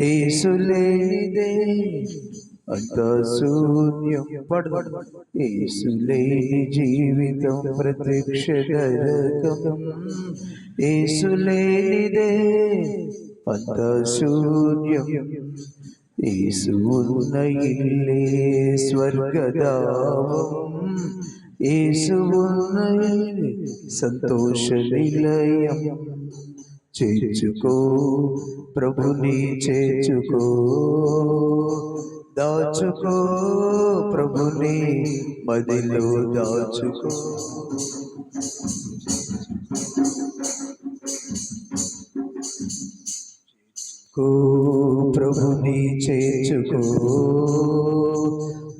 ఏసులేనిదే అంత శూన్యం పడు ఏసులేని జీవితం ప్రత్యక్ష నరకం ఏసులేనిదే అంత శూన్యం ఏసు ఉన్న ప్రభుని చేర్చుకో. దాచుకో ప్రభుని మదిలో దాచుకో. ప్రభుని చేర్చుకో.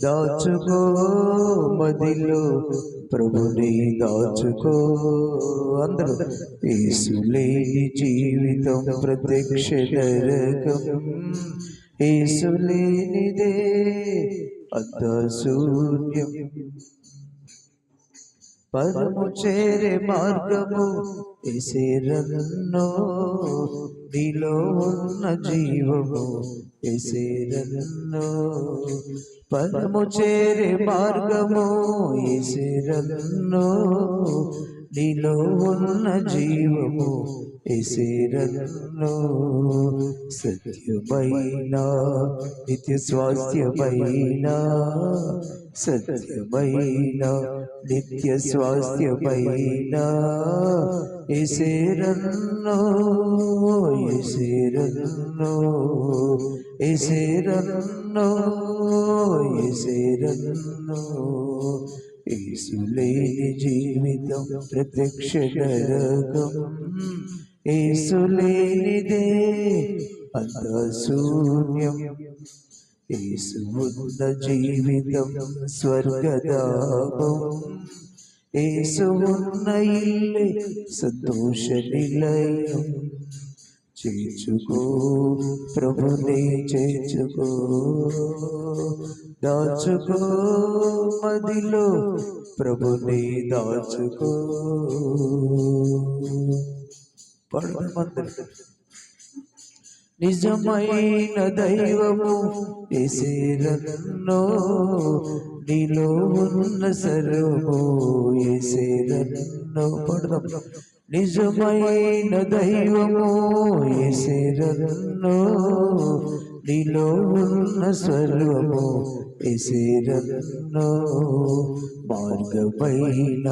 దాచుకో మదిలో ప్రభుని దాచుకో. అందరూ ఏసులేని జీవితం ప్రత్యక్ష నరకం ఏసులేనిదే అంత పరము చేరే మార్గము ఎసేరన్నో నీలో ఉన్న జీవము ఎసేరన్నో పరము చేరే మార్గము ఎసేరన్నో నీలో ఉన్న జీవము ఎసేరన్నో సత్యమైన నిత్య స్వాస్థ్యమైన సత్యమైన నిత్య స్వాస్థ్యమైన ఎసేరన్నో ఎసేరన్నో ఎసేరన్నో ఎసేరన్నో ఏసులేని జీవితం ప్రత్యక్ష నరకం ఏసులేనిదే అంత శూన్యం ఏసు ఉన్న జీవితం చేర్చుకో. ప్రభుని చేర్చుకో. దాచుకో. మదిలో ప్రభుని దాచుకో. పడమందరు నిజమైన దైవము ఎసేరన్నో నీలో ఉన్న సర్వము ఎసేరన్నో పడదాం. నిజమైన దైవము ఎసేరన్నో నీలో ఉన్న స్వరూపము ఎసేరన్నో మార్గమైన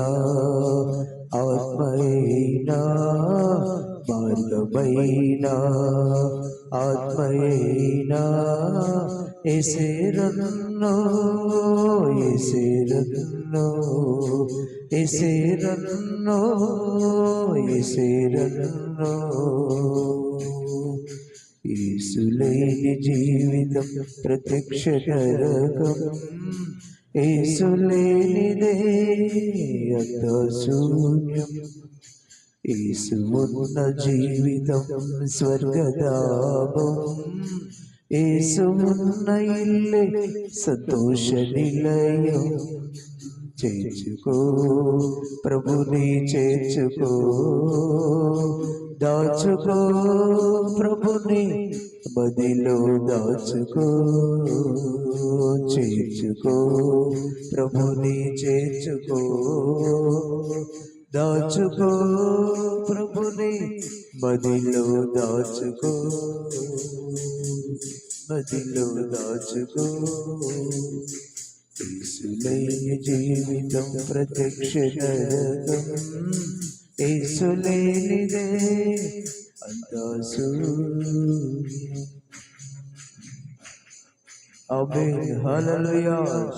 ఆత్మైనా మార్గమైన ఆత్మైనా ఎసేరన్నో ఎసేరన్నో ఎసేరన్నో ఎసేరన్నో ఏసులేని జీవితం ప్రత్యక్ష నరకం ఏసులేనిదే అంత శూన్యం ఏసు జీవితం స్వర్గదాభం ఏసు ఉన్న ఇల్లే సంతోష నిలయం చేర్చుకో ప్రభుని చేర్చుకో దాచుకో ప్రభుని మదిలో దాచుకో చేర్చుకో ప్రభుని చేర్చుకో దాచుకో ప్రభుని మదిలో దాచుకో మదిలో దాచుకో. ఏసులేని జీవితం ప్రత్యక్ష నరకం ఏసులేనిదే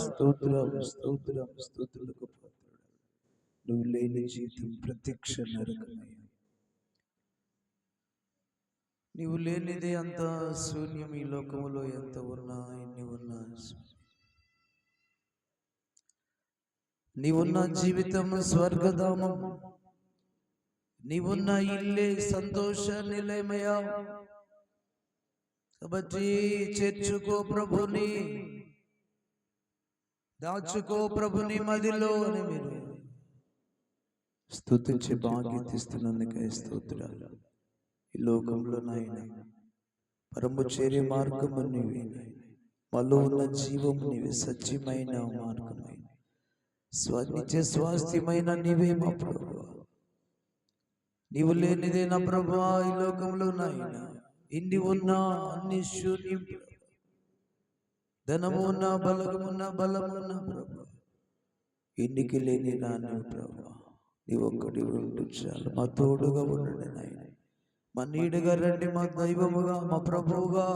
స్తోత్రం స్తోత్రం స్తోత్రులకు నువ్వు లేని జీవితం ప్రత్యక్ష నరకమయ్యా నీవు లేనిదే అంత శూన్యం ఈ లోకములో ఎంత ఉన్నా ఎన్ని ఉన్నా నీవున్న జీవితం స్వర్గధామం. నీవున్న ఇల్లే సంతోష నిలయమయా కాబట్టి చేర్చుకో ప్రభుని దాచుకో ప్రభుని మదిలో అని మీరు స్థుతించి భాగ్యతిస్తున్నందుకే స్తోత్రాలు. ఈ లోకంలో నాయన పరము చేరే మార్గము నీవే. మాలో ఉన్న జీవము నీవే సత్యమైన మార్గమైన స్వనిత్య స్వాస్థ్యమైన నీవే మా ప్రభు. నీవు లేనిదే నా ప్రభు ఈ లోకంలో నాయన. ఇన్ని ఉన్నా అన్ని శూన్యం ధనము ఉన్న బలమున్న బలమున్న ప్రభా. ఎన్నికి లేని నాన్న ప్రభు. నీ ఒక్కటి ఉండు చాలు. మా తోడుగా ఉండండి నాయన. మా నీడుగా రండి మా దైవముగా మా ప్రభువుగా.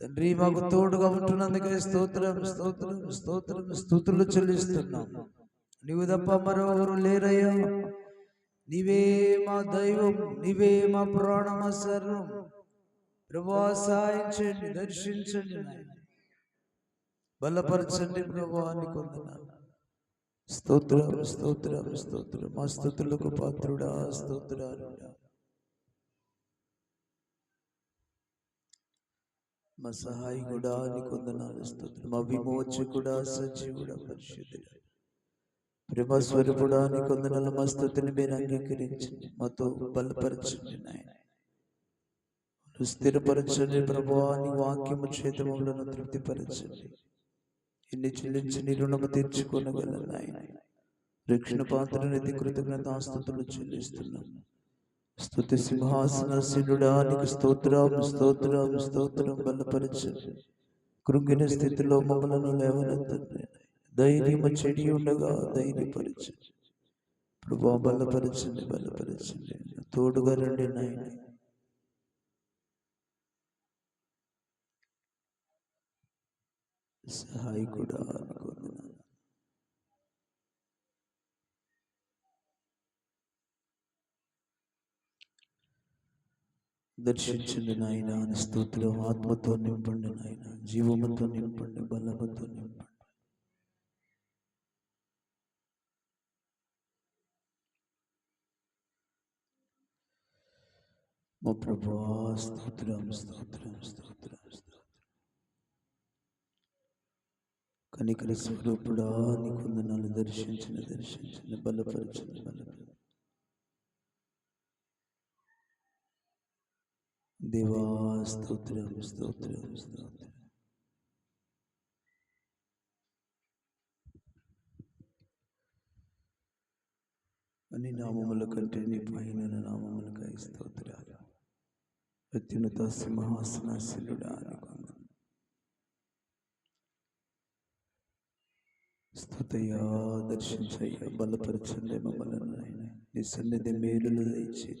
తండ్రి మాకు తోడుగా ఉంటున్నందుకే స్తోత్రం స్తోత్రం స్తోత్రం స్థుతులు చెల్లిస్తున్నాం నీవు తప్ప మరొకరు లేరయ్యా. నీవే మా దైవం నీవే మా ప్రాణమ సర్వం ప్రభా సాయించండి దర్శించండి బలపరచండి ప్రభావాన్ని అని కొందనాలు. స్తోత్రం స్తోత్రం స్తోత్రం. మా స్థుతులకు పాత్రుడా స్తోత్రాలు మా సహాయకుడా అని కొందనాలు స్తోత్రం. మా విమోచకుడా సజీవుడా పరిశుద్ధుడా. ప్రేమ స్వరూపుడా అని మా స్థుతిని మీరు అంగీకరించండి. మాతో బలపరచండి నాయన. స్థిరపరచండి ప్రభావాన్ని నీ వాక్యము చేతములను తృప్తిపరచండి. ఎన్ని చెల్లించి నీ రుణము తీర్చుకోనగలను నాయన. రక్షణ పాత్రని కృతజ్ఞత ఆస్తుతులు చెల్లిస్తున్నాం. స్థుతి సింహాసనశీనుడా నీకు స్తోత్రం స్తోత్రం స్తోత్రం బలపరచండి. కృంగిన స్థితిలో మమ్మలను లేవనెత్తండి ధైర్యము చెడి ఉండగా ధైర్యపరచండి ప్రభా బలపరచండి బలపరచండి. తోడుగా రండి నాయన. సహాయకుడా అనుకుంటున్నాను దర్శించండి నాయన స్తోత్రం ఆత్మతో నింపండి నాయన జీవముతో నింపండి బలముతో నింపండి. మా ప్రభు స్తోత్రం స్తోత్రం స్తోత్రం స్తోత్రం కనికర స్వరూపుడా నీకు నన్ను దర్శించిన దర్శించిన బలపరచిన బలపరచు దేవా స్తోత్రం స్తోత్రం స్తోత్రం అని నామముల కంటే నీ పైన నామములకై స్తోత్రాలు అత్యున్నత సింహాసనాశీలుడా అని స్తుతయ్యా దర్శించయ్యా బలపరచండి మమ్మల్ని నాయన నీ సన్నిధి మేలులు దయచి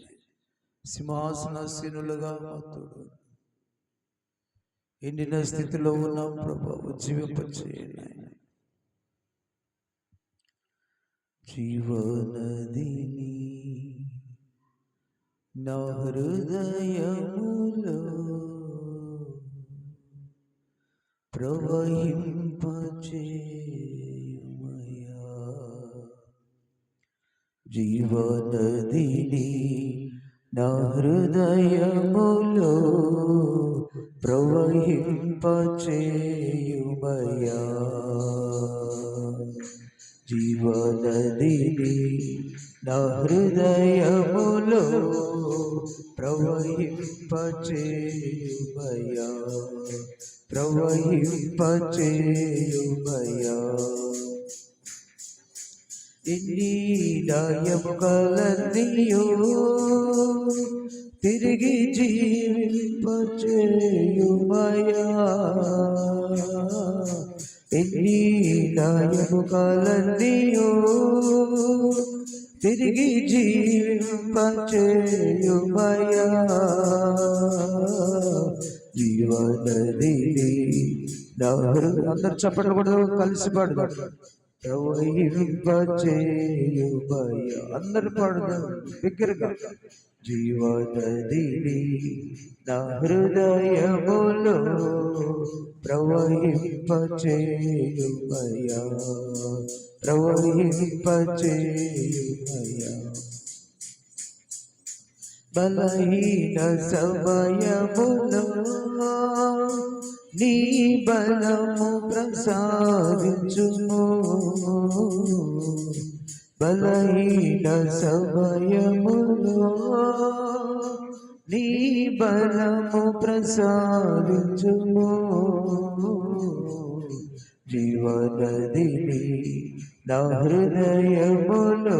సింహాసనాసీనులుగా మా తోడు ఎండిన స్థితిలో ఉన్నాం ప్రభా ఉజ్జీవింపచేయండి ఆయన. జీవనదిని నా హృదయములో ప్రవహింపచేయుమయా జీవనదిని నా హృదయములో ప్రవహింపచేయుమయా జీవనదిని నా హృదయములో ప్రవహింపచేయుమయా ప్రవహింపచేయుమయా ఎన్ని దాయము కలనియో తిరిగి జీవింపచేయుమయా ఎన్ని దాయము కలనియో తిరిగి జీవింపచేయుమయా జీవనది నా హృదయ అందరు చప్పట్లు కూడా కలిసి పాడుదాం ప్రవహింపచేయుమయ అందరు పాడుదాం బిగ్గరగా జీవనదిని నా హృదయములో ప్రవహింపచేయుమయ ప్రవహింపచేయుమయ. బలహీన సమయములో నీ బలము ప్రసాదించుము. బలహీన సమయములో నీ బలము ప్రసాదించుము. జీవనదిని నా హృదయములు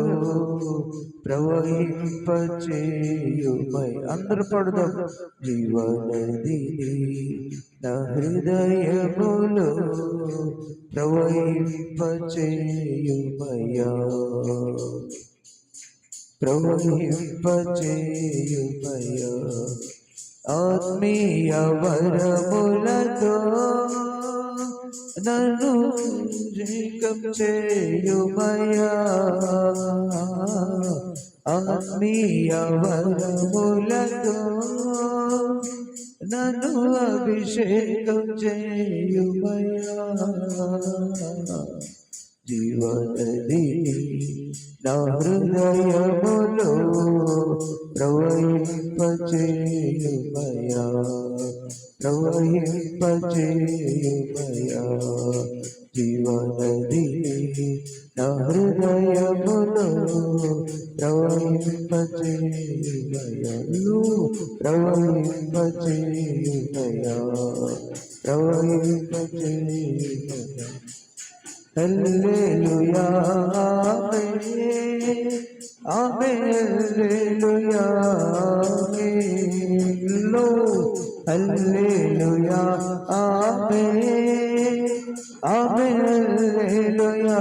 ప్రవహింపచేయుమై. అందరు పడదాం. జీవనదిని నా హృదయములో ప్రవహింపచేయుమయ్యా. ప్రవహింపచేయుమయ్యా. ఆత్మీయ వరములతో నన్ను రేకం చేయుమయ్యా ఆత్మీయ వరములతో నన్ను అభిషేకం చేయుమయ్యా జీవనది నా హృదయములో ప్రవహింపచేయుమయా ప్రవహింపచేయుమయా జీవనది నా హృదయములో ప్రవహింపచేయుమయా ప్రవహింపచేయుమయా ప్రవహింపచేయుమయా హల్లెలూయా ఆమేన్ హల్లెలూయా లో హల్లెలూయా ఆమేన్ ఆమేన్ హల్లెలూయా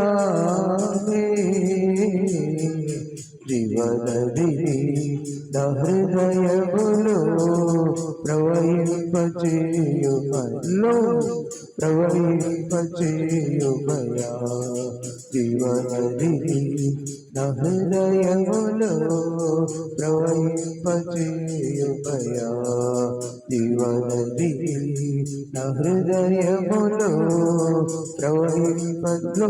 జీవనది నా హృదయములో ప్రవహింపచేయుమలో ప్రవహింపచేయుమయా జీవనది నా హృదయములో ప్రవహింపచేయుమయా జీవనది నా హృదయములో ప్రవహింపలో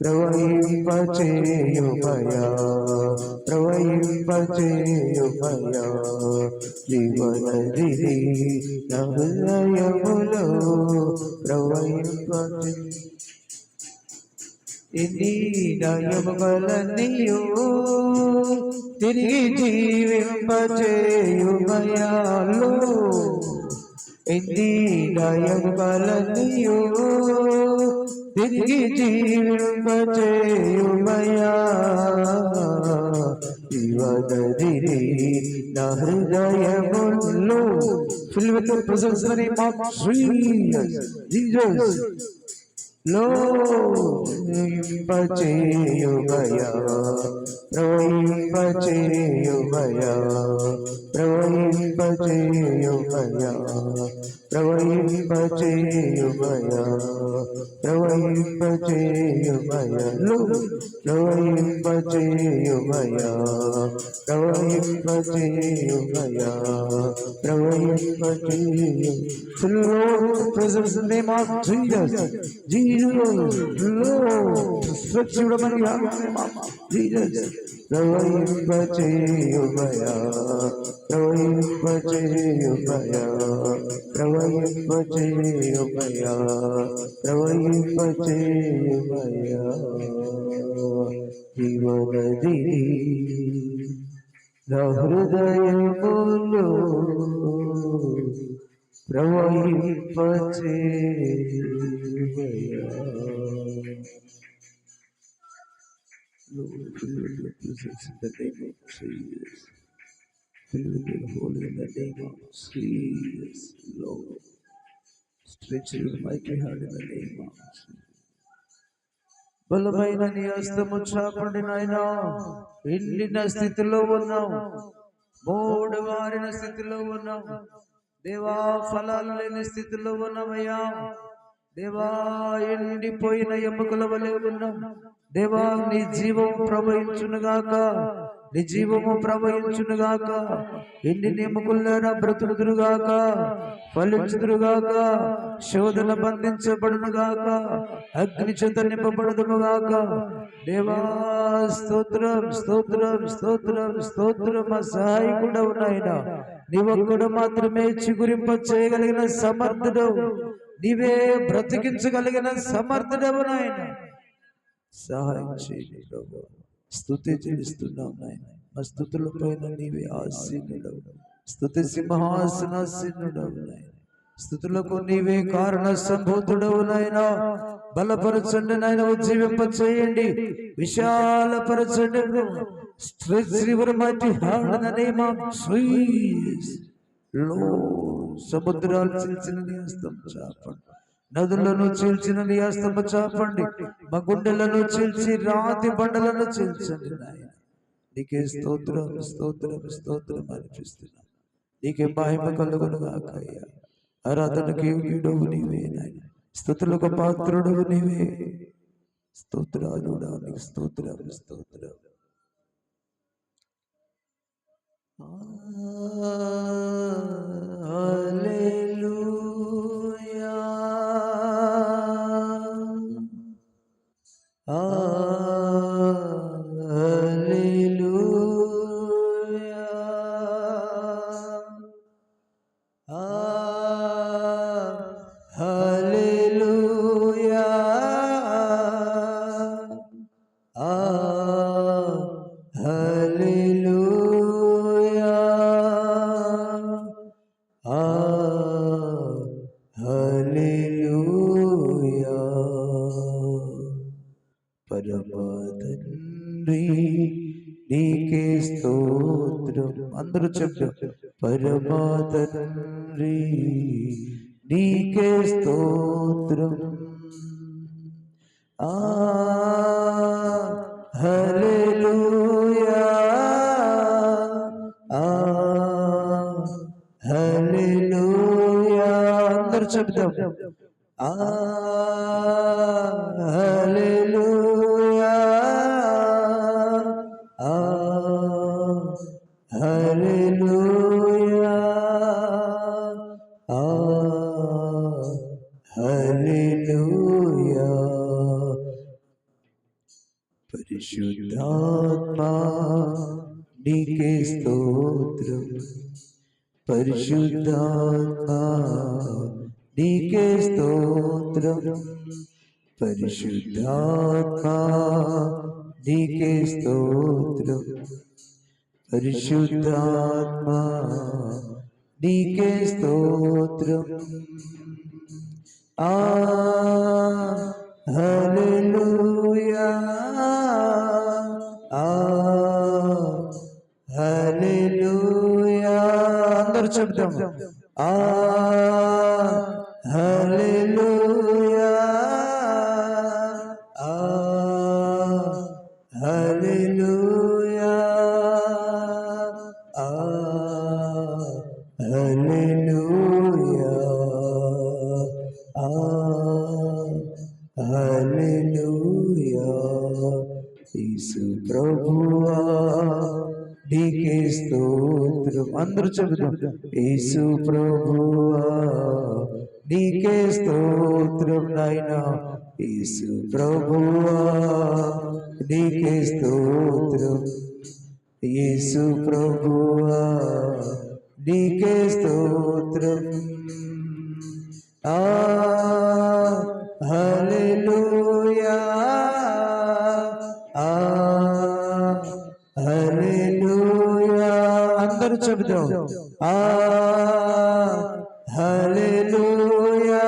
ప్రవహింపచేయుమయా ప్రవహింపచేయుమయలో ప్రవహింపచేయుమయా. ప్రవహింపచేయుమయా జీవన దిది హృదయములో ప్రవహింపచే. ఎన్ని నయములన్నీయో తిరిగి జీవింపచేయుమయాలో ఎన్ని నయములన్నీయో తిరిగి జీవింపచేయుమయా జీవనదిరి నా హృదయములో Fill No, Bhaya, Rohim Bhaya, Rohim Bhaya, Rohim Bhaya, Rohim Bhaya, No, Rohim Bhaya, Rohim Bhaya, Rohim Bhaya. In the name of Jesus. Jesus. Lord, stretch your money out జీవనది ప్రవహింపచేయుమయా Lord, fill with your presence in the name of Jesus. Fill with your holy in the name of Jesus, Lord. Stretch your mighty hand in the name of Jesus. బలమైన నీ హస్తము చాపండి నాయన ఎండిన స్థితిలో ఉన్నాం మూడు వారిన స్థితిలో ఉన్నాం దేవా ఫలాలు లేని స్థితిలో ఉన్నామయ్యా దేవా ఎండిపోయిన ఎముకల వలె ఉన్నాం. దేవా నీ జీవము ప్రవహించునుగాక నీ జీవము ప్రవహించునుగాక ఎన్ని ఎముకల్లారా బ్రతుకుదురుగాక ఫలించుదురుగాక శోధన బంధించబడునుగాక అగ్ని చేత నింపబడదునుగాక దేవా స్తోత్రం స్తోత్రం స్తోత్రం స్తోత్రం. మా సహాయకుడవు నాయన. నీ మాత్రమే చిగురింప చేయగలిగిన సమర్థుడవు నీవే బ్రతికించగలిగిన సమర్థుడవు నాయన. సహాయం చేయండి ప్రభు. స్థుతి చెల్లిస్తున్నాం నాయన. మా స్థుతుల పైన నీవే ఆసీనుడవు స్థుతి సింహాసనాసీనుడవు నాయన. స్థుతులకు నీవే కారణ సంభూతుడవు నాయన. బలపరచండి నాయన ఉజ్జీవింప చేయండి. విశాలపరచండి ప్రభు. River mighty hard in the name జీసస్లో సముద్రాలు చీల్చిన నీ హస్తం చాపండి నదులను చీల్చిన నీ హస్తము చాపండి మా గుండెలను చీల్చి రాతి బండలను చీల్చండి నాయన నీకే స్తోత్రం స్తోత్రం స్తోత్రం అనిపిస్తున్నాం నీకే మహిమ కలుగును కాకయ్యా ఆరాధనకి యోగ్యుడవు నీవే నాయన స్థుతులకు పాత్రుడవు నీవే స్తోత్రాలుడా నీకు స్తోత్రం స్తోత్రం పరమతండ్రి ఆ స్తోత్రం పరిశుద్ధాత్మా నీకే స్తోత్రం పరిశుద్ధాత్మా నీకే స్తోత్రం ఆ హల్లెలూయా ఆ హల్లెలూయా అందరూ చెప్తాం ఆ హల్లెలూయా. ఆ హల్లెలూయా. ఆ హల్లెలూయా. ఆ హల్లెలూయా. యేసు ప్రభువా నీకే స్తోత్రం. అందరూ చెబుతాం యేసు ప్రభువా నీకే స్తోత్రం నాయనా. యేసు ప్రభువా నీకే స్తోత్రం. యేసు ప్రభువా నీకే స్తోత్రం. ఆ హల్లెలూయా. ఆ హల్లెలూయా. అందరూ చెబుదాం. ఆ hallelujah.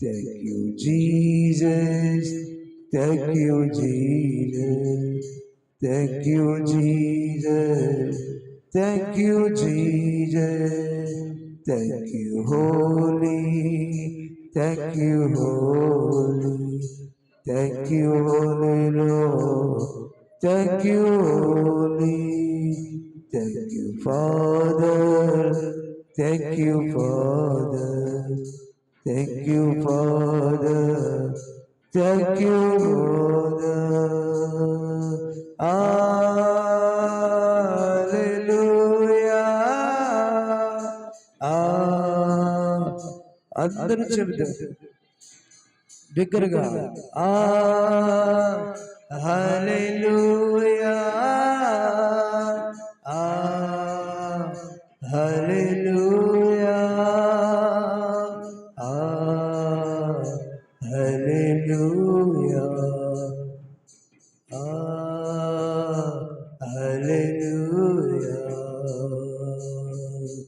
Thank you jesus. Thank you jesus. Thank you jesus. Thank you jesus thank you holy. Thank you holy. Thank you holy lord. Thank you holy. Thank you father. Thank you father. Thank you father. Thank you father hallelujah అందరూ చెబుతారు బిగ్గరగా ఆ hallelujah ఆ hallelujah ఆ hallelujah ఆ hallelujah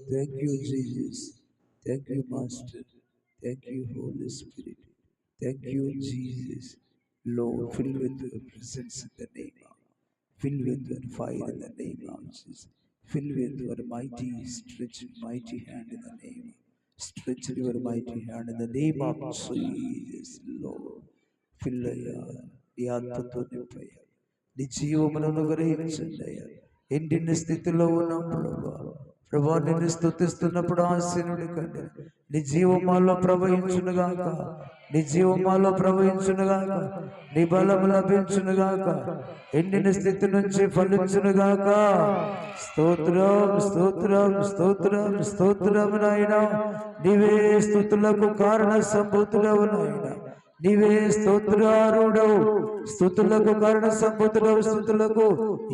thank you Jesus Thank you master thank you Holy Spirit thank you Jesus Lord, fill with your presence in the name of Fill with your fire in the name of Jesus. Fill with your mighty, stretch mighty hand in the name. Stretch your mighty hand in the name of Jesus, Lord. Fill అయ్యా నీ ఆత్మతో నింపయ్యా నీ జీవమును అనుగ్రహించండి అయ్యా ఎండిన స్థితిలో ఉన్నాం ప్రభా ప్రభా నిన్ను స్థుతిస్తున్నప్పుడు ఆశీనుడి కండి నీ జీవమాలో ప్రవహించునుగాక. నీ జీవమాలో ప్రవహించునుగాక. నీ బలం లభించునుగాక. ఎండిన స్థితి నుంచి ఫలించునుగాక. స్తోత్రం స్తోత్రం స్తోత్రం స్తోత్రం నాయన. నీవే స్థుతులకు కారణ సంభూతులవు నాయనా. నీవే స్తోత్రారుడవు స్థుతులకు కారణ సంపతుడవు స్థుతులకు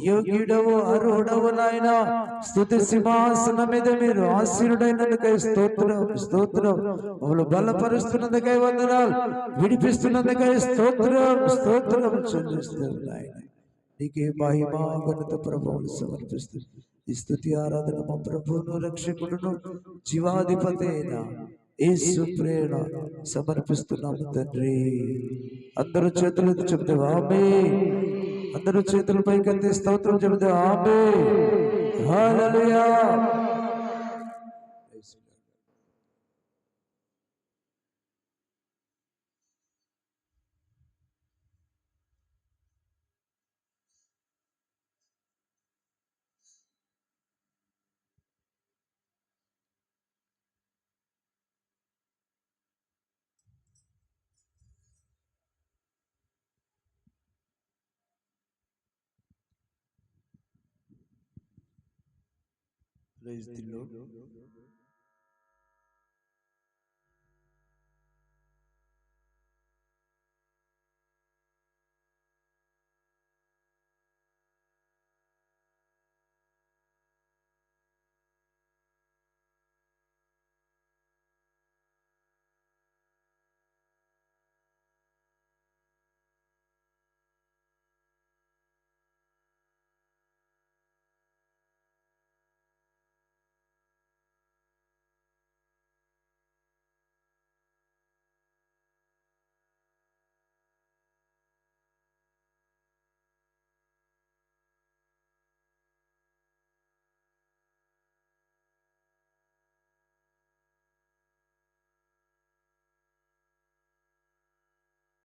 యోగ్యుడవు అర్హుడవు నాయన. స్థుతి సింహాసనం మీద మీరు ఆశీనుడైనందుకై స్తోత్రం స్తోత్రం. మమ్మల్ని బలపరుస్తున్నందుకై వందనాలు. విడిపిస్తున్నందుకై స్తోత్రం స్తోత్రం చెల్లిస్తాం నాయన. నీకే మహిమా ఘనత ప్రభువులు సమర్పిస్తుంది ఈ స్థుతి ఆరాధన మా ప్రభువును రక్షకుడును జీవాధిపతి అయినా యేసు ప్రేరణ సమర్పిస్తున్నాము తండ్రి. అందరూ చేతులు ఎత్తి చెప్తే ఆమె అందరూ చేతుల పైకెత్తి స్తోత్రం చెబుతే ఆమె Praise the Lord.